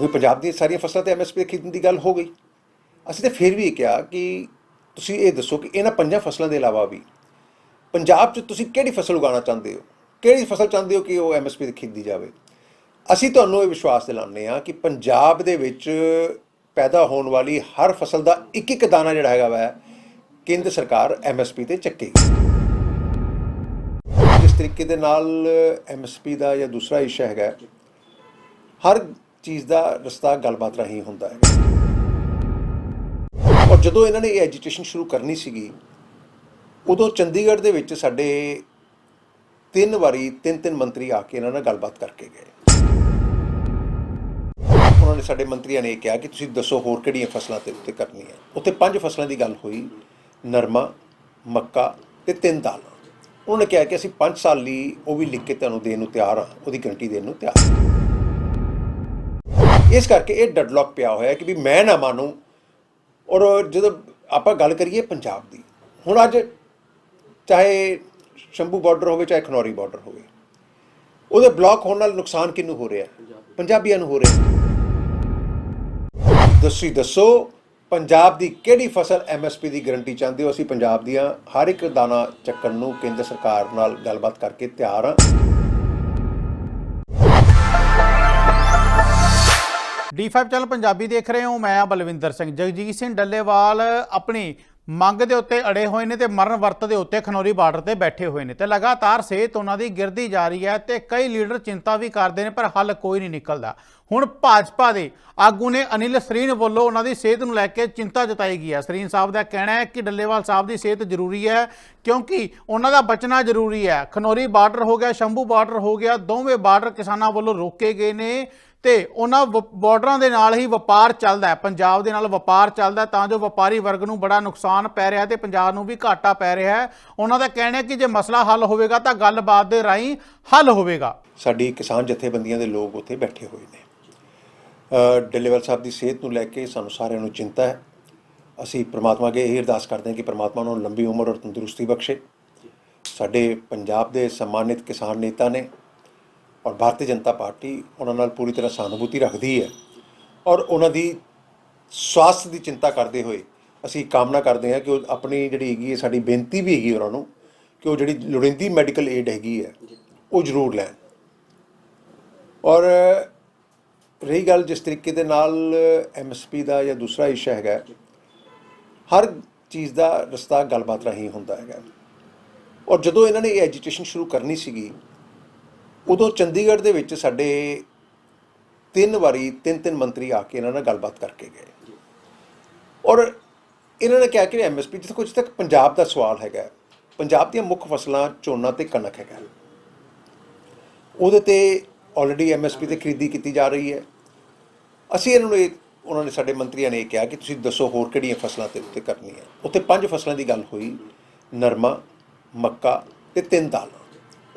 ਕਿਉਂਕਿ ਪੰਜਾਬ ਦੀਆਂ ਸਾਰੀਆਂ ਫਸਲਾਂ ਤੇ ਐਮਐਸਪੀ ਖਰੀਦਣ ਦੀ ਗੱਲ ਹੋ ਗਈ। ਅਸੀਂ ਤਾਂ ਫਿਰ ਵੀ ਇਹ ਕਿਹਾ ਕਿ ਤੁਸੀਂ ਇਹ ਦੱਸੋ ਕਿ ਇਹਨਾਂ ਪੰਜਾਂ ਫਸਲਾਂ ਦੇ ਇਲਾਵਾ ਵੀ ਪੰਜਾਬ 'ਚ ਤੁਸੀਂ ਕਿਹੜੀ ਫਸਲ ਉਗਾਉਣਾ ਚਾਹੁੰਦੇ ਹੋ? ਕਿਹੜੀ ਫਸਲ ਚਾਹੁੰਦੇ ਹੋ ਕਿ ਉਹ ਐਮਐਸਪੀ ਤੇ ਖਰੀਦੀ ਜਾਵੇ? ਅਸੀਂ ਤੁਹਾਨੂੰ ਇਹ ਵਿਸ਼ਵਾਸ ਦਿਲਾਉਂਦੇ ਹਾਂ ਕਿ ਪੰਜਾਬ ਦੇ ਵਿੱਚ ਪੈਦਾ ਹੋਣ ਵਾਲੀ ਹਰ ਫਸਲ ਦਾ ਇੱਕ ਇੱਕ ਦਾਣਾ ਜਿਹੜਾ ਹੈਗਾ ਵਾ, ਕੇਂਦਰ ਸਰਕਾਰ ਐਮਐਸਪੀ ਤੇ ਚੱਕੇਗੀ। ਜਿਸ ਤਰੀਕੇ ਦੇ ਨਾਲ ਐਮਐਸਪੀ ਦਾ ਜਾਂ ਦੂਸਰਾ ਇਸ਼ੂ ਹੈਗਾ, ਹਰ ਚੀਜ਼ ਦਾ ਰਸਤਾ ਗੱਲਬਾਤ ਰਾਹੀਂ ਹੁੰਦਾ ਹੈ। ਔਰ ਜਦੋਂ ਇਹਨਾਂ ਨੇ ਇਹ ਐਜੀਟੇਸ਼ਨ ਸ਼ੁਰੂ ਕਰਨੀ ਸੀਗੀ, ਉਦੋਂ ਚੰਡੀਗੜ੍ਹ ਦੇ ਵਿੱਚ ਸਾਡੇ ਤਿੰਨ ਵਾਰੀ ਤਿੰਨ ਤਿੰਨ ਮੰਤਰੀ ਆ ਕੇ ਇਹਨਾਂ ਨਾਲ ਗੱਲਬਾਤ ਕਰਕੇ ਗਏ। ਉਹਨਾਂ ਨੇ ਸਾਡੇ ਮੰਤਰੀਆਂ ਨੇ ਇਹ ਕਿਹਾ ਕਿ ਤੁਸੀਂ ਦੱਸੋ ਹੋਰ ਕਿਹੜੀਆਂ ਫਸਲਾਂ ਤੇ ਉੱਤੇ ਕਰਨੀ ਹੈ ਉੱਥੇ ਪੰਜ ਫਸਲਾਂ ਦੀ ਗੱਲ ਹੋਈ, ਨਰਮਾ, ਮੱਕਾ ਤੇ ਤਿੰਨ ਦਾਲਾਂ। ਉਹਨਾਂ ਨੇ ਕਿਹਾ ਕਿ ਅਸੀਂ 5 ਸਾਲ ਲਈ ਉਹ ਵੀ ਲਿਖ ਕੇ ਤੁਹਾਨੂੰ ਦੇਣ ਨੂੰ ਤਿਆਰ ਹਾਂ, ਉਹਦੀ ਗਰੰਟੀ ਦੇਣ ਨੂੰ ਤਿਆਰ ਹਾਂ। ਇਸ ਕਰਕੇ ਇਹ ਡੈਡਲੌਕ ਪਿਆ ਹੋਇਆ ਕਿ ਵੀ ਮੈਂ ਨਾ ਮਾਨੂੰ। ਔਰ ਜਦੋਂ ਆਪਾਂ ਗੱਲ ਕਰੀਏ ਪੰਜਾਬ ਦੀ, ਹੁਣ ਅੱਜ ਚਾਹੇ ਸ਼ੰਭੂ ਬਾਰਡਰ ਹੋਵੇ, ਚਾਹੇ ਖਨੌਰੀ ਬਾਰਡਰ ਹੋਵੇ, ਉਹਦੇ ਬਲੌਕ ਹੋਣ ਨਾਲ ਨੁਕਸਾਨ ਕਿਹਨੂੰ ਹੋ ਰਿਹਾ? ਪੰਜਾਬੀਆਂ ਨੂੰ ਹੋ ਰਿਹਾ। ਦੱਸੀ ਦੱਸੋ, ਪੰਜਾਬ ਦੀ ਕਿਹੜੀ ਫਸਲ ਐਮਐਸਪੀ ਦੀ ਗਾਰੰਟੀ ਚਾਹੁੰਦੇ ਹੋ ਅਸੀਂ? ਪੰਜਾਬ ਦੀਆਂ ਹਰ ਇੱਕ ਦਾਣਾ ਚੱਕਣ ਨੂੰ ਕੇਂਦਰ ਸਰਕਾਰ ਨਾਲ ਗੱਲਬਾਤ ਕਰਕੇ ਤਿਆਰ ਹਾਂ। D5 ਚੈਨਲ ਪੰਜਾਬੀ ਦੇਖ ਰਹੇ ਹੋ, ਮੈਂ ਬਲਵਿੰਦਰ ਸਿੰਘ। ਜਗਜੀਤ ਸਿੰਘ ਡੱਲੇਵਾਲ ਆਪਣੀ ਮੰਗ ਦੇ ਉੱਤੇ ਅੜੇ ਹੋਏ ਨੇ ਤੇ ਮਰਨ ਵਰਤ ਦੇ ਉੱਤੇ ਖਨੌਰੀ ਬਾਰਡਰ ਤੇ ਬੈਠੇ ਹੋਏ ਨੇ ਤੇ ਲਗਾਤਾਰ ਸਿਹਤ ਉਹਨਾਂ ਦੀ ਗਿਰਦੀ ਜਾ ਰਹੀ ਹੈ ਤੇ ਕਈ ਲੀਡਰ ਚਿੰਤਾ ਵੀ ਕਰਦੇ ਨੇ, ਪਰ ਹੱਲ ਕੋਈ ਨਹੀਂ ਨਿਕਲਦਾ। ਹੁਣ ਭਾਜਪਾ ਦੇ ਆਗੂ ਨੇ ਅਨਿਲ ਸਰੀਨ ਵੱਲੋਂ ਉਹਨਾਂ ਦੀ ਸਿਹਤ ਨੂੰ ਲੈ ਕੇ ਚਿੰਤਾ ਜਤਾਈ ਗਈ ਹੈ। ਸਰੀਨ ਸਾਹਿਬ ਦਾ ਕਹਿਣਾ ਹੈ ਕਿ ਡੱਲੇਵਾਲ ਸਾਹਿਬ ਦੀ ਸਿਹਤ ਜ਼ਰੂਰੀ ਹੈ, ਕਿਉਂਕਿ ਉਹਨਾਂ ਦਾ ਬਚਣਾ ਜ਼ਰੂਰੀ ਹੈ। ਖਨੌਰੀ ਬਾਰਡਰ ਹੋ ਗਿਆ, ਸ਼ੰਭੂ ਬਾਰਡਰ ਹੋ ਗਿਆ, ਦੋਵੇਂ ਬਾਰਡਰ ਕਿਸਾਨਾਂ ਵੱਲੋਂ ਰੋਕੇ ਗਏ ਨੇ। ਤੇ ਉਹਨਾਂ ਵ- ਬਾਰਡਰਾਂ ਦੇ ਨਾਲ ਹੀ ਵਪਾਰ ਚੱਲਦਾ ਹੈ। ਪੰਜਾਬ ਦੇ ਨਾਲ ਵਪਾਰ ਚੱਲਦਾ ਤਾਂ ਜੋ ਵਪਾਰੀ ਵਰਗ ਨੂੰ ਬੜਾ ਨੁਕਸਾਨ ਪੈ ਰਿਹਾ ਤੇ ਪੰਜਾਬ ਨੂੰ ਵੀ ਘਾਟਾ ਪੈ ਰਿਹਾ ਹੈ। ਉਹਨਾਂ ਦਾ ਕਹਿਣਾ ਹੈ ਕਿ ਜੇ ਮਸਲਾ ਹੱਲ ਹੋਵੇਗਾ ਤਾਂ ਗੱਲਬਾਤ ਦੇ ਰਾਹੀਂ ਹੱਲ ਹੋਵੇਗਾ। ਸਾਡੀ ਕਿਸਾਨ ਜਥੇਬੰਦੀਆਂ ਦੇ ਲੋਕ ਉੱਥੇ ਬੈਠੇ ਹੋਏ ਨੇ। ਅ, ਡੱਲੇਵਾਲ ਸਾਹਿਬ ਦੀ ਸਿਹਤ ਨੂੰ ਲੈ ਕੇ ਸਾਨੂੰ ਸਾਰਿਆਂ ਨੂੰ ਚਿੰਤਾ ਹੈ। ਅਸੀਂ ਪ੍ਰਮਾਤਮਾ ਅੱਗੇ ਇਹ ਅਰਦਾਸ ਕਰਦੇ ਹਾਂ ਕਿ ਪ੍ਰਮਾਤਮਾ ਨੂੰ ਲੰਬੀ ਉਮਰ ਔਰ ਤੰਦਰੁਸਤੀ ਬਖਸ਼ੇ। ਸਾਡੇ ਪੰਜਾਬ ਦੇ ਸਨਮਾਨਿਤ ਕਿਸਾਨ ਨੇਤਾ ਨੇ ਔਰ ਭਾਰਤੀ ਜਨਤਾ ਪਾਰਟੀ ਉਹਨਾਂ ਨਾਲ ਪੂਰੀ ਤਰ੍ਹਾਂ ਸਹਾਨੁਭੂਤੀ ਰੱਖਦੀ ਹੈ ਔਰ ਉਹਨਾਂ ਦੀ ਸਵਾਸਥ ਦੀ ਚਿੰਤਾ ਕਰਦੇ ਹੋਏ ਅਸੀਂ ਕਾਮਨਾ ਕਰਦੇ ਹਾਂ ਕਿ ਉਹ ਆਪਣੀ ਜਿਹੜੀ ਹੈਗੀ ਹੈ ਸਾਡੀ ਬੇਨਤੀ ਵੀ ਹੈਗੀ ਉਹਨਾਂ ਨੂੰ ਕਿ ਉਹ ਜਿਹੜੀ ਲੋੜੀਂਦੀ ਮੈਡੀਕਲ ਏਡ ਹੈਗੀ ਹੈ ਉਹ ਜ਼ਰੂਰ ਲੈਣ। ਔਰ ਰਹੀ ਗੱਲ ਜਿਸ ਤਰੀਕੇ ਦੇ ਨਾਲ ਐਮਐਸਪੀ ਦਾ ਜਾਂ ਦੂਸਰਾ ਇਸ਼ੂ ਹੈਗਾ ਹਰ ਚੀਜ਼ ਦਾ ਰਸਤਾ ਗੱਲਬਾਤ ਰਾਹੀਂ ਹੁੰਦਾ ਹੈਗਾ। ਔਰ ਜਦੋਂ ਇਹਨਾਂ ਨੇ ਇਹ ਐਜੀਟੇਸ਼ਨ ਸ਼ੁਰੂ ਕਰਨੀ ਸੀਗੀ ਉਦੋਂ ਚੰਡੀਗੜ੍ਹ ਦੇ ਵਿੱਚ ਸਾਡੇ ਤਿੰਨ ਵਾਰੀ ਤਿੰਨ ਤਿੰਨ ਮੰਤਰੀ ਆ ਕੇ ਇਹਨਾਂ ਨਾਲ ਗੱਲਬਾਤ ਕਰਕੇ ਗਏ। ਔਰ ਇਹਨਾਂ ਨੇ ਕਿਹਾ ਕਿ ਐਮਐਸਪੀ ਜਿੱਥੇ ਕੁਝ ਤੱਕ ਪੰਜਾਬ ਦਾ ਸਵਾਲ ਹੈਗਾ। ਪੰਜਾਬ ਦੀਆਂ ਮੁੱਖ ਫਸਲਾਂ ਝੋਨਾ ਤੇ ਕਣਕ ਹੈਗਾ। ਉਹਦੇ ਤੇ ਆਲਰੇਡੀ ਐਮਐਸਪੀ ਤੇ ਖਰੀਦੀ ਕੀਤੀ ਜਾ ਰਹੀ ਹੈ। ਅਸੀਂ ਇਹਨਾਂ ਨੂੰ ਇਹ ਉਹਨਾਂ ਨੇ ਸਾਡੇ ਮੰਤਰੀਆਂ ਨੇ ਇਹ ਕਿਹਾ ਕਿ ਤੁਸੀਂ ਦੱਸੋ ਹੋਰ ਕਿਹੜੀਆਂ ਫਸਲਾਂ ਤੇ ਉੱਤੇ ਕਰਨੀ ਹੈ ਉੱਥੇ ਪੰਜ ਫਸਲਾਂ ਦੀ ਗੱਲ ਹੋਈ। ਨਰਮਾ ਮੱਕਾ ਤੇ ਤਿੰਨ ਦਾਲਾਂ।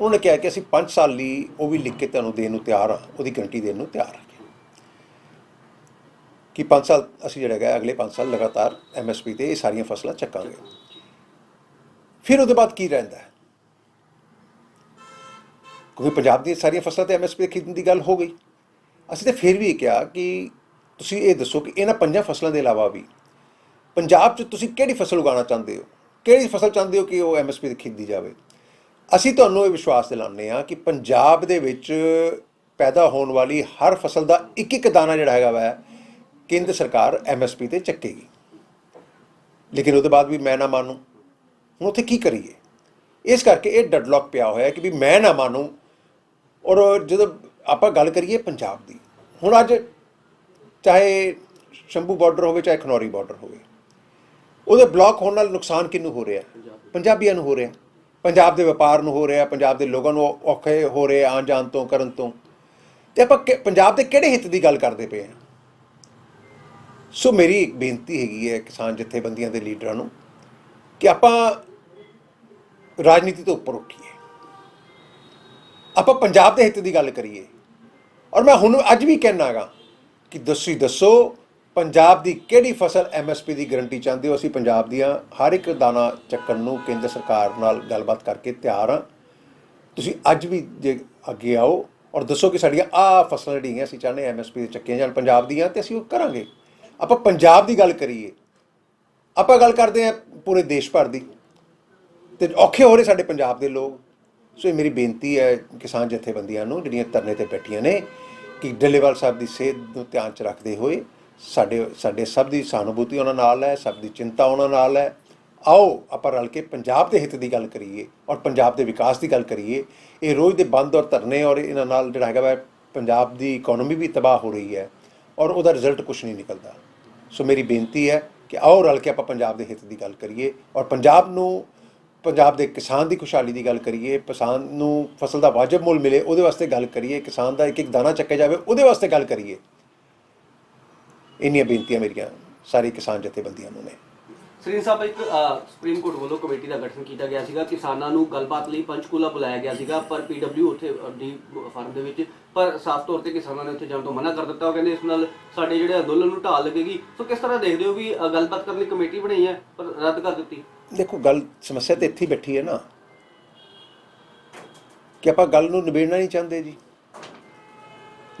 ਉਹਨਾਂ ਨੇ ਕਿਹਾ ਕਿ ਅਸੀਂ 5 ਸਾਲ ਲਈ ਉਹ ਵੀ ਲਿਖ ਕੇ ਤੁਹਾਨੂੰ ਦੇਣ ਨੂੰ ਤਿਆਰ ਹਾਂ, ਉਹਦੀ ਗਰੰਟੀ ਦੇਣ ਨੂੰ ਤਿਆਰ ਹਾਂ। ਕਿ 5 ਸਾਲ ਅਸੀਂ ਜਿਹੜਾ ਹੈਗਾ, ਅਗਲੇ 5 ਸਾਲ ਲਗਾਤਾਰ ਐਮਐਸਪੀ ਤੇ ਇਹ ਸਾਰੀਆਂ ਫਸਲਾਂ ਚੱਕਾਂਗੇ। ਫਿਰ ਉਹਦੇ ਬਾਅਦ ਕੀ ਰਹਿੰਦਾ ਹੈ? ਕਿਉਂਕਿ ਪੰਜਾਬ ਦੀਆਂ ਸਾਰੀਆਂ ਫਸਲਾਂ ਤੇ ਐਮਐਸਪੀ ਖਰੀਦਣ ਦੀ ਗੱਲ ਹੋ ਗਈ। ਅਸੀਂ ਤਾਂ ਫਿਰ ਵੀ ਇਹ ਕਿਹਾ ਕਿ ਤੁਸੀਂ ਇਹ ਦੱਸੋ ਕਿ ਇਹਨਾਂ ਪੰਜਾਂ ਫਸਲਾਂ ਦੇ ਇਲਾਵਾ ਵੀ ਪੰਜਾਬ 'ਚ ਤੁਸੀਂ ਕਿਹੜੀ ਫਸਲ ਉਗਾਉਣਾ ਚਾਹੁੰਦੇ ਹੋ? ਕਿਹੜੀ ਫਸਲ ਚਾਹੁੰਦੇ ਹੋ ਕਿ ਉਹ ਐਮਐਸਪੀ ਤੇ ਖਰੀਦੀ ਜਾਵੇ? ਅਸੀਂ ਤੁਹਾਨੂੰ ਇਹ ਵਿਸ਼ਵਾਸ ਦਿਲਾਉਂਦੇ ਹਾਂ ਕਿ ਪੰਜਾਬ ਦੇ ਵਿੱਚ ਪੈਦਾ ਹੋਣ ਵਾਲੀ ਹਰ ਫਸਲ ਦਾ ਇੱਕ ਇੱਕ ਦਾਣਾ ਜਿਹੜਾ ਹੈਗਾ ਵਾ, ਕੇਂਦਰ ਸਰਕਾਰ ਐਮਐਸਪੀ ਤੇ ਚੱਕੇਗੀ। ਲੇਕਿਨ ਉਹਦੇ ਬਾਅਦ ਵੀ ਮੈਂ ਨਾ ਮਾਨੂੰ। ਹੁਣ ਉੱਥੇ ਕੀ ਕਰੀਏ? ਇਸ ਕਰਕੇ ਇਹ ਡੈਡਲੌਕ ਪਿਆ ਹੋਇਆ ਕਿ ਵੀ ਮੈਂ ਨਾ ਮਾਨੂੰ। ਔਰ ਜਦੋਂ ਆਪਾਂ ਗੱਲ ਕਰੀਏ ਪੰਜਾਬ ਦੀ, ਹੁਣ ਅੱਜ ਚਾਹੇ ਸ਼ੰਭੂ ਬਾਰਡਰ ਹੋਵੇ, ਚਾਹੇ ਖਨੌਰੀ ਬਾਰਡਰ ਹੋਵੇ, ਉਹਦੇ ਬਲੌਕ ਹੋਣ ਨਾਲ ਨੁਕਸਾਨ ਕਿਹਨੂੰ ਹੋ ਰਿਹਾ? ਪੰਜਾਬੀਆਂ ਨੂੰ ਹੋ ਰਿਹਾ। ਪੰਜਾਬ ਦੇ ਵਪਾਰ ਨੂੰ ਹੋ ਰਿਹਾ, ਪੰਜਾਬ ਦੇ ਲੋਕਾਂ ਨੂੰ ਔਖੇ ਹੋ ਰਹੇ ਆਉਣ ਜਾਣ ਤੋਂ, ਕਰਨ ਤੋਂ। ਤੇ ਆਪਾਂ ਕਿ- ਪੰਜਾਬ ਦੇ ਕਿਹੜੇ ਹਿੱਤ ਦੀ ਗੱਲ ਕਰਦੇ ਪਏ ਹਾਂ ਸੋ ਮੇਰੀ ਇੱਕ ਬੇਨਤੀ ਹੈਗੀ ਹੈ ਕਿਸਾਨ ਜਥੇਬੰਦੀਆਂ ਦੇ ਲੀਡਰਾਂ ਨੂੰ ਕਿ ਆਪਾਂ ਰਾਜਨੀਤੀ ਤੋਂ ਉੱਪਰ ਉੱਠੀਏ। ਆਪਾਂ ਪੰਜਾਬ ਦੇ ਹਿੱਤ ਦੀ ਗੱਲ ਕਰੀਏ। ਔਰ ਮੈਂ ਹੁਣ ਅੱਜ ਵੀ ਕਹਿਣਾਗਾ ਕਿ ਦੱਸੀ ਦੱਸੋ ਪੰਜਾਬ ਦੀ ਕਿਹੜੀ ਫਸਲ ਐਮਐਸਪੀ ਦੀ ਗਾਰੰਟੀ ਚਾਹੁੰਦੇ ਹੋ? ਅਸੀਂ ਪੰਜਾਬ ਦੀਆਂ ਹਰ ਇੱਕ ਦਾਣਾ ਚੱਕਣ ਨੂੰ ਕੇਂਦਰ ਸਰਕਾਰ ਨਾਲ ਗੱਲਬਾਤ ਕਰਕੇ ਤਿਆਰ ਹਾਂ। ਤੁਸੀਂ ਅੱਜ ਵੀ ਜੇ ਅੱਗੇ ਆਓ ਔਰ ਦੱਸੋ ਕਿ ਸਾਡੀਆਂ ਆ ਫਸਲਾਂ ਜਿਹੜੀਆਂ ਅਸੀਂ ਚਾਹੁੰਦੇ ਐਮਐਸਪੀ ਦੇ ਚੱਕੀਆਂ ਜਾਣ ਪੰਜਾਬ ਦੀਆਂ ਤੇ ਅਸੀਂ ਉਹ ਕਰਾਂਗੇ। ਆਪਾਂ ਪੰਜਾਬ ਦੀ ਗੱਲ ਕਰੀਏ। ਆਪਾਂ ਗੱਲ ਕਰਦੇ ਹਾਂ ਪੂਰੇ ਦੇਸ਼ ਭਰ ਦੀ ਤੇ ਔਖੇ ਹੋ ਰਹੇ ਸਾਡੇ ਪੰਜਾਬ ਦੇ ਲੋਕ। ਸੋ ਇਹ ਮੇਰੀ ਬੇਨਤੀ ਹੈ ਕਿਸਾਨ ਜਥੇਬੰਦੀਆਂ ਨੂੰ ਜਿਹੜੀਆਂ ਧਰਨੇ ਤੇ ਬੈਠੀਆਂ ਨੇ ਕਿ ਡੱਲੇਵਾਲ ਸਾਹਿਬ ਦੀ ਸਿਹਤ ਨੂੰ ਧਿਆਨ ਚ ਰੱਖਦੇ ਹੋਏ ਸਾਡੇ ਸਾਡੇ ਸਭ ਦੀ ਸਹਾਨੁਭੂਤੀ ਉਹਨਾਂ ਨਾਲ ਹੈ, ਸਭ ਦੀ ਚਿੰਤਾ ਉਹਨਾਂ ਨਾਲ ਹੈ। ਆਓ, ਆਪਾਂ ਰਲ ਕੇ ਪੰਜਾਬ ਦੇ ਹਿੱਤ ਦੀ ਗੱਲ ਕਰੀਏ ਔਰ ਪੰਜਾਬ ਦੇ ਵਿਕਾਸ ਦੀ ਗੱਲ ਕਰੀਏ। ਇਹ ਰੋਜ਼ ਦੇ ਬੰਦ ਔਰ ਧਰਨੇ ਔਰ ਇਹਨਾਂ ਨਾਲ ਜਿਹੜਾ ਹੈਗਾ ਵਾ, ਪੰਜਾਬ ਦੀ ਇਕਨੋਮੀ ਵੀ ਤਬਾਹ ਹੋ ਰਹੀ ਹੈ ਔਰ ਉਹਦਾ ਰਿਜ਼ਲਟ ਕੁਝ ਨਹੀਂ ਨਿਕਲਦਾ। ਸੋ ਮੇਰੀ ਬੇਨਤੀ ਹੈ ਕਿ ਆਓ ਰਲ ਕੇ ਆਪਾਂ ਪੰਜਾਬ ਦੇ ਹਿੱਤ ਦੀ ਗੱਲ ਕਰੀਏ ਔਰ ਪੰਜਾਬ ਨੂੰ, ਪੰਜਾਬ ਦੇ ਕਿਸਾਨ ਦੀ ਖੁਸ਼ਹਾਲੀ ਦੀ ਗੱਲ ਕਰੀਏ, ਕਿਸਾਨ ਨੂੰ ਫਸਲ ਦਾ ਵਾਜਬ ਮੁੱਲ ਮਿਲੇ, ਉਹਦੇ ਵਾਸਤੇ ਗੱਲ ਕਰੀਏ, ਕਿਸਾਨ ਦਾ ਇੱਕ ਇੱਕ ਦਾਣਾ ਚੱਕਿਆ ਜਾਵੇ, ਉਹਦੇ ਵਾਸਤੇ ਗੱਲ ਕਰੀਏ। ਇੰਨੀਆਂ ਬੇਨਤੀਆਂ ਮੇਰੀਆਂ ਸਾਰੇ ਕਿਸਾਨ ਜਥੇਬੰਦੀਆਂ ਨੂੰ ਨੇ। ਸ੍ਰੀ ਸਾਹਿਬ ਇੱਕ ਸੁਪਰੀਮ ਕੋਰਟ ਵੱਲੋਂ ਕਮੇਟੀ ਦਾ ਗਠਨ ਕੀਤਾ ਗਿਆ ਸੀਗਾ। ਕਿਸਾਨਾਂ ਨੂੰ ਗੱਲਬਾਤ ਲਈ ਪੰਚਕੂਲਾ ਬੁਲਾਇਆ ਗਿਆ ਸੀਗਾ ਪਰ ਪੀਡਬਲਿਊ ਉੱਥੇ ਡੀ ਫਾਰਮ ਦੇ ਵਿੱਚ ਪਰ ਸਾਫ਼ ਤੌਰ ਤੇ ਕਿਸਾਨਾਂ ਨੇ ਉੱਥੇ ਜਾਣ ਤੋਂ ਮਨਾ ਕਰ ਦਿੱਤਾ। ਉਹ ਕਹਿੰਦੇ ਇਸ ਨਾਲ ਸਾਡੇ ਜਿਹੜੇ ਅੰਦੋਲਨ ਨੂੰ ਢਾਲ ਲੱਗੇਗੀ। ਸੋ ਕਿਸ ਤਰ੍ਹਾਂ ਦੇਖਦੇ ਹੋ ਵੀ ਗੱਲਬਾਤ ਕਰਨ ਲਈ ਕਮੇਟੀ ਬਣਾਈ ਹੈ ਪਰ ਰੱਦ ਕਰ ਦਿੱਤੀ? ਦੇਖੋ ਗੱਲ ਸਮੱਸਿਆ ਤੇ ਇੱਥੇ ਬੈਠੀ ਹੈ ਨਾ। ਕਿ ਆਪਾਂ ਗੱਲ ਨੂੰ ਨਿਬੇੜਨਾ ਨਹੀਂ ਚਾਹੁੰਦੇ ਜੀ।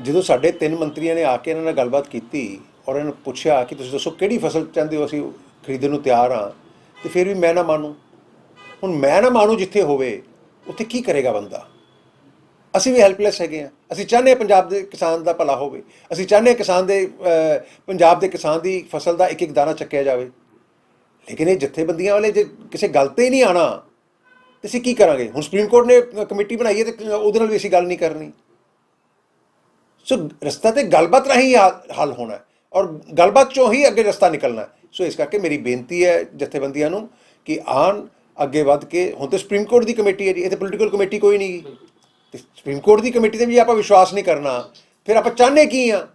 ਜਦੋਂ ਸਾਡੇ ਤਿੰਨ ਮੰਤਰੀਆਂ ਨੇ ਆ ਕੇ ਇਹਨਾਂ ਨਾਲ ਗੱਲਬਾਤ ਕੀਤੀ ਔਰ ਇਹਨਾਂ ਨੂੰ ਪੁੱਛਿਆ ਕਿ ਤੁਸੀਂ ਦੱਸੋ ਕਿਹੜੀ ਫਸਲ ਚਾਹੁੰਦੇ ਹੋ ਅਸੀਂ ਖਰੀਦਣ ਨੂੰ ਤਿਆਰ ਹਾਂ, ਤੇ ਫਿਰ ਵੀ ਮੈਂ ਨਾ ਮਾਨੂੰ। ਹੁਣ ਮੈਂ ਨਾ ਮੰਨੂ ਜਿੱਥੇ ਹੋਵੇ, ਉੱਥੇ ਕੀ ਕਰੇਗਾ ਬੰਦਾ? ਅਸੀਂ ਵੀ ਹੈਲਪਲੈਸ ਹੈਗੇ ਆ ਅਸੀਂ ਚਾਹੁੰਦੇ ਹਾਂ ਪੰਜਾਬ ਦੇ ਕਿਸਾਨ ਦਾ ਭਲਾ ਹੋਵੇ। ਅਸੀਂ ਚਾਹੁੰਦੇ ਹਾਂ ਕਿਸਾਨ ਦੇ ਪੰਜਾਬ ਦੇ ਕਿਸਾਨ ਦੀ ਫਸਲ ਦਾ ਇੱਕ ਇੱਕ ਦਾਣਾ ਚੱਕਿਆ ਜਾਵੇ। ਲੇਕਿਨ ਇਹ ਜਥੇਬੰਦੀਆਂ ਵਾਲੇ ਜੇ ਕਿਸੇ ਗੱਲ ਤੇ ਹੀ ਨਹੀਂ ਆਣਾ ਤੇ ਅਸੀਂ ਕੀ ਕਰਾਂਗੇ? ਹੁਣ ਸੁਪਰੀਮ ਕੋਰਟ ਨੇ ਕਮੇਟੀ ਬਣਾਈ ਹੈ ਤੇ ਉਹਦੇ ਨਾਲ ਵੀ ਅਸੀਂ ਗੱਲ ਨਹੀਂ ਕਰਨੀ। ਸੋ ਰਸਤਾ ਤੇ ਗੱਲਬਾਤ ਰਾਹੀਂ ਹੱਲ ਹੱਲ ਹੋਣਾ ਹੈ। ਔਰ ਗੱਲਬਾਤ ਚੋਂ ਹੀ ਅੱਗੇ ਰਸਤਾ ਨਿਕਲਣਾ ਸੋ ਇਸ ਕਰਕੇ ਮੇਰੀ ਬੇਨਤੀ ਹੈ ਜਥੇਬੰਦੀਆਂ ਨੂੰ ਕਿ ਆਣ ਅੱਗੇ ਵੱਧ ਕੇ, ਹੁਣ ਤੇ ਸੁਪਰੀਮ ਕੋਰਟ ਦੀ ਕਮੇਟੀ ਹੈ ਜੀ ਇੱਥੇ ਪੋਲੀਟੀਕਲ ਕਮੇਟੀ ਕੋਈ ਨਹੀਂ ਗੀ ਤੇ ਸੁਪਰੀਮ ਕੋਰਟ ਦੀ ਕਮੇਟੀ ਤੇ ਵੀ ਆਪਾਂ ਵਿਸ਼ਵਾਸ ਨਹੀਂ ਕਰਨਾ। ਫਿਰ ਆਪਾਂ ਚਾਹੁੰਦੇ ਕੀ ਆ?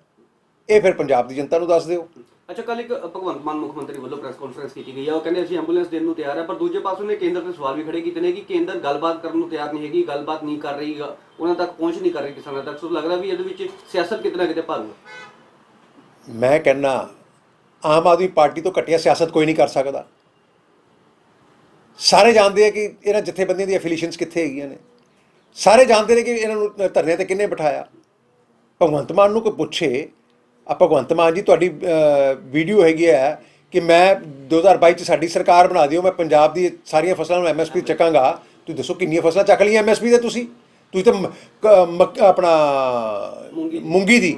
ਇਹ ਫਿਰ ਪੰਜਾਬ ਦੀ ਜਨਤਾ ਨੂੰ ਦੱਸ ਦਿਓ। ਅੱਛਾ ਕੱਲ ਇੱਕ ਭਗਵੰਤ ਮਾਨ ਮੁੱਖ ਮੰਤਰੀ ਵੱਲੋਂ ਪ੍ਰੈਸ ਕਾਨਫਰੰਸ ਕੀਤੀ ਗਈ ਆ। ਉਹ ਕਹਿੰਦੇ ਅਸੀਂ ਐਂਬੂਲੈਂਸ ਦੇਣ ਨੂੰ ਤਿਆਰ ਆ, ਪਰ ਦੂਜੇ ਪਾਸੋਂ ਨੇ ਕੇਂਦਰ ਤੇ ਸਵਾਲ ਵੀ ਖੜੇ ਕੀਤੇ ਨੇ ਕਿ ਕੇਂਦਰ ਗੱਲਬਾਤ ਕਰਨ ਨੂੰ ਤਿਆਰ ਨਹੀਂ ਹੈਗੀ, ਗੱਲਬਾਤ ਨਹੀਂ ਕਰ ਰਹੀ ਉਹਨਾਂ ਤੱਕ ਪਹੁੰਚ ਨਹੀਂ ਕਰ ਰਹੀ ਕਿਸਾਨਾਂ ਤੱਕ। ਸੋ ਲੱਗਦਾ ਵੀ ਇਹਦੇ ਵਿੱਚ ਸਿਆਸਤ ਕਿਤੇ ਨਾ ਕਿਤੇ ਭਾਰੂ ਹੈ ਮੈਂ ਕਹਿੰਨਾ ਆਮ ਆਦਮੀ ਪਾਰਟੀ ਤੋਂ ਘਟੀਆ ਸਿਆਸਤ ਕੋਈ ਨਹੀਂ ਕਰ ਸਕਦਾ। ਸਾਰੇ ਜਾਣਦੇ ਆ ਕਿ ਇਹਨਾਂ ਜਥੇਬੰਦੀਆਂ ਦੀ ਐਫੀਲੀਏਸ਼ਨਸ ਕਿੱਥੇ ਹੈਗੀਆਂ ਨੇ। ਸਾਰੇ ਜਾਣਦੇ ਨੇ ਕਿ ਇਹਨਾਂ ਨੂੰ ਧਰਨੇ ਤੇ ਕਿੰਨੇ ਬਿਠਾਇਆ। ਭਗਵੰਤ ਮਾਨ ਨੂੰ ਕੋਈ ਪੁੱਛੇ ਆ ਭਗਵੰਤ ਮਾਨ ਜੀ ਤੁਹਾਡੀ ਵੀਡੀਓ ਹੈਗੀ ਹੈ ਕਿ ਮੈਂ 2022 ਚ ਸਾਡੀ ਸਰਕਾਰ ਬਣਾ ਦਿਓ ਮੈਂ ਪੰਜਾਬ ਦੀ ਸਾਰੀਆਂ ਫਸਲਾਂ ਨੂੰ ਐਮਐਸਪੀ ਚੱਕਾਂਗਾ। ਤੁਸੀਂ ਦੱਸੋ ਕਿੰਨੀਆਂ ਫਸਲਾਂ ਚੱਕ ਲਈਆਂ ਐਮਐਸਪੀ ਦੇ ਤੁਸੀਂ? ਤੁਸੀਂ ਤਾਂ ਆਪਣਾ। ਮੂੰਗੀ ਦੀ।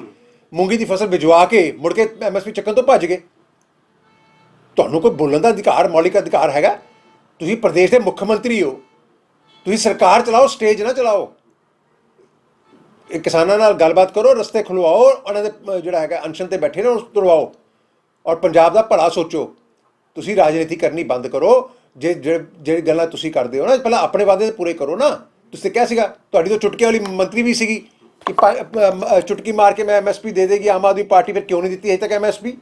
ਮੂੰਗੀ ਦੀ ਫਸਲ ਵਿਜਵਾ ਕੇ ਮੁੜ ਕੇ ਐਮਐਸਪੀ ਚੱਕਣ ਤੋਂ ਭੱਜ ਗਏ। ਤੁਹਾਨੂੰ ਕੋਈ ਬੋਲਣ ਦਾ ਅਧਿਕਾਰ, ਮੌਲਿਕ ਅਧਿਕਾਰ ਹੈਗਾ? ਤੁਸੀਂ ਪ੍ਰਦੇਸ਼ ਦੇ ਮੁੱਖ ਮੰਤਰੀ ਹੋ। ਤੁਸੀਂ ਸਰਕਾਰ ਚਲਾਓ, ਸਟੇਜ ਨਾ ਚਲਾਓ। ਕਿਸਾਨਾਂ ਨਾਲ ਗੱਲਬਾਤ ਕਰੋ, ਰਸਤੇ ਖੁਲਵਾਓ, ਉਹਨਾਂ ਦੇ ਜਿਹੜਾ ਹੈਗਾ, ਅਨਸ਼ਨ ਤੇ ਬੈਠੇ ਨੇ ਉਸ ਤੁਰਵਾਓ। ਔਰ ਪੰਜਾਬ ਦਾ ਭਲਾ ਸੋਚੋ। ਤੁਸੀਂ ਰਾਜਨੀਤੀ ਕਰਨੀ ਬੰਦ ਕਰੋ। ਜੇ ਜਿਹੜੇ ਜਿਹੜੀ ਗੱਲਾਂ ਤੁਸੀਂ ਕਰਦੇ ਹੋ ਨਾ, ਪਹਿਲਾਂ ਆਪਣੇ ਵਾਅਦੇ ਪੂਰੇ ਕਰੋ ਨਾ। ਤੁਸੀਂ ਤਾਂ ਕਿਹਾ ਸੀਗਾ, ਤੁਹਾਡੀ ਤਾਂ ਚੁਟਕੇ ਵਾਲੀ ਮੰਤਰੀ ਵੀ ਸੀਗੀ। ਕਿ ਪਾ- ਚੁਟਕੀ ਮਾਰ ਕੇ ਮੈਂ ਐਮਐਸਪੀ ਦੇ ਦੇਗੀ ਆਮ ਆਦਮੀ ਪਾਰਟੀ ਫਿਰ ਕਿਉਂ ਨਹੀਂ ਦਿੱਤੀ ਅਜੇ ਤੱਕ ਐਮਐਸਪੀ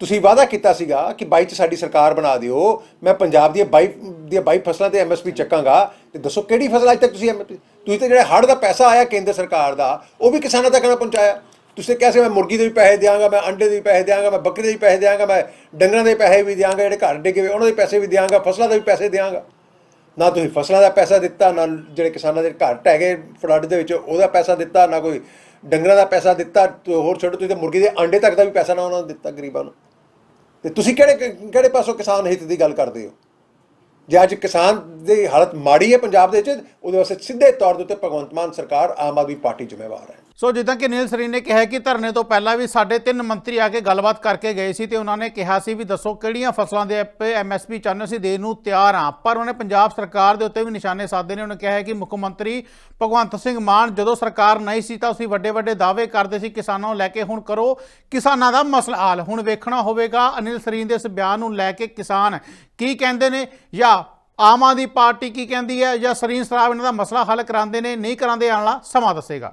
ਤੁਸੀਂ ਵਾਅਦਾ ਕੀਤਾ ਸੀਗਾ ਕਿ 22 ਚ ਸਾਡੀ ਸਰਕਾਰ ਬਣਾ ਦਿਓ, ਮੈਂ ਪੰਜਾਬ ਦੀਆਂ 22 ਦੀਆਂ 22 ਫਸਲਾਂ ਤੇ ਐਮਐਸਪੀ ਚੱਕਾਂਗਾ, ਤੇ ਦੱਸੋ ਕਿਹੜੀ ਫਸਲ ਅਜੇ ਤੱਕ ਤੁਸੀਂ MSP ਤੁਸੀਂ ਤਾਂ ਜਿਹੜਾ ਹੜ੍ਹ ਦਾ ਪੈਸਾ ਆਇਆ ਕੇਂਦਰ ਸਰਕਾਰ ਦਾ, ਉਹ ਵੀ ਕਿਸਾਨਾਂ ਤੱਕ ਨਾ ਪਹੁੰਚਾਇਆ। ਤੁਸੀਂ ਕਿਹਾ ਸੀ ਮੈਂ ਮੁਰਗੀ ਦੇ ਵੀ ਪੈਸੇ ਦਿਆਂਗਾ, ਮੈਂ ਅੰਡੇ ਦੇ ਵੀ ਪੈਸੇ ਦਿਆਂਗਾ, ਮੈਂ ਬੱਕਰੀ ਦੇ ਵੀ ਪੈਸੇ ਦਿਆਂਗਾ, ਮੈਂ ਡੰਗਰਾਂ ਦੇ ਪੈਸੇ ਵੀ ਦਿਆਂਗਾ, ਜਿਹੜੇ ਘਰ ਡਿੱਗੇ ਹੋਏ, ਉਹਨਾਂ ਦੇ ਪੈਸੇ ਵੀ ਦਿਆਂਗਾ, ਫਸਲਾਂ ਦੇ ਵੀ ਪੈਸੇ ਦਿਆਂਗਾ। ਨਾ ਤੁਸੀਂ ਫਸਲਾਂ ਦਾ ਪੈਸਾ ਦਿੱਤਾ, ਨਾ ਜਿਹੜੇ ਕਿਸਾਨਾਂ ਦੇ ਘਰ ਢਹਿ ਗਏ ਫਲੱਡ ਦੇ ਵਿੱਚ, ਉਹਦਾ ਪੈਸਾ ਦਿੱਤਾ, ਨਾ ਕੋਈ ਡੰਗਰਾਂ ਦਾ ਪੈਸਾ ਦਿੱਤਾ ਹੋਰ ਛੋਟੇ, ਤੁਸੀਂ ਤਾਂ ਮੁਰਗੀ ਦੇ ਆਂਡੇ ਤੱਕ ਦਾ ਵੀ ਪੈਸਾ ਨਾ ਉਹਨਾਂ ਨੂੰ ਦਿੱਤਾ ਗਰੀਬਾਂ ਨੂੰ। ਤੇ ਤੁਸੀਂ ਕਿਹੜੇ ਕਿਹੜੇ ਪਾਸੋਂ ਕਿਸਾਨ ਹਿੱਤ ਦੀ ਗੱਲ ਕਰਦੇ ਹੋ? ਜੇ ਅੱਜ ਕਿਸਾਨ ਦੀ ਹਾਲਤ ਮਾੜੀ ਹੈ ਪੰਜਾਬ ਦੇ ਵਿੱਚ, ਉਹਦੇ ਵਾਸਤੇ ਸਿੱਧੇ ਤੌਰ ਦੇ ਉੱਤੇ ਭਗਵੰਤ ਮਾਨ ਸਰਕਾਰ ਆਮ ਆਦਮੀ ਪਾਰਟੀ ਜ਼ਿੰਮੇਵਾਰ ਹੈ। ਸੋ ਜਿੱਦਾਂ ਕਿ ਨੀਲ ਸਰੀਨ ਨੇ ਕਿਹਾ ਕਿ ਧਰਨੇ ਤੋਂ ਪਹਿਲਾਂ ਵੀ ਸਾਡੇ ਤਿੰਨ ਮੰਤਰੀ ਆ ਕੇ ਗੱਲਬਾਤ ਕਰਕੇ ਗਏ ਸੀ ਤੇ ਉਹਨਾਂ ਨੇ ਕਿਹਾ ਸੀ ਵੀ ਦੱਸੋ ਕਿਹੜੀਆਂ ਫਸਲਾਂ ਦੇ ਉੱਤੇ ਐਮਐਸਪੀ ਚਾਹੁੰਦੇ ਸੀ ਦੇਣ ਨੂੰ ਤਿਆਰ ਆ। ਪਰ ਉਹਨੇ ਪੰਜਾਬ ਸਰਕਾਰ ਦੇ ਉੱਤੇ ਵੀ ਨਿਸ਼ਾਨੇ ਸਾਧੇ ਨੇ। ਉਹਨੇ ਕਿਹਾ ਕਿ ਮੁੱਖ ਮੰਤਰੀ ਭਗਵੰਤ ਸਿੰਘ ਮਾਨ ਜਦੋਂ ਸਰਕਾਰ ਨਹੀਂ ਸੀ ਤਾਂ ਅਸੀਂ ਵੱਡੇ ਵੱਡੇ ਦਾਅਵੇ ਕਰਦੇ ਸੀ, ਕਿਸਾਨਾਂ ਨੂੰ ਲੈ ਕੇ ਹੁਣ ਕਰੋ। ਕਿਸਾਨਾਂ ਦਾ ਮਸਲਾ ਹੱਲ। ਹੁਣ ਵੇਖਣਾ ਹੋਵੇਗਾ ਅਨਿਲ ਸਰੀਨ ਦੇ ਇਸ ਬਿਆਨ ਨੂੰ ਲੈ ਕੇ ਕਿਸਾਨ ਕੀ ਕਹਿੰਦੇ ਨੇ ਜਾਂ ਆਮ ਆਦਮੀ ਪਾਰਟੀ ਕੀ ਕਹਿੰਦੀ ਹੈ ਜਾਂ ਸਰੀਨ ਸਰਾਬ ਇਹਨਾਂ ਦਾ ਮਸਲਾ ਹੱਲ ਕਰਾਉਂਦੇ ਨੇ, ਨਹੀਂ ਕਰਾਉਂਦੇ ਆਉਣ ਵਾਲਾ ਸਮਾਂ ਦੱਸੇਗਾ।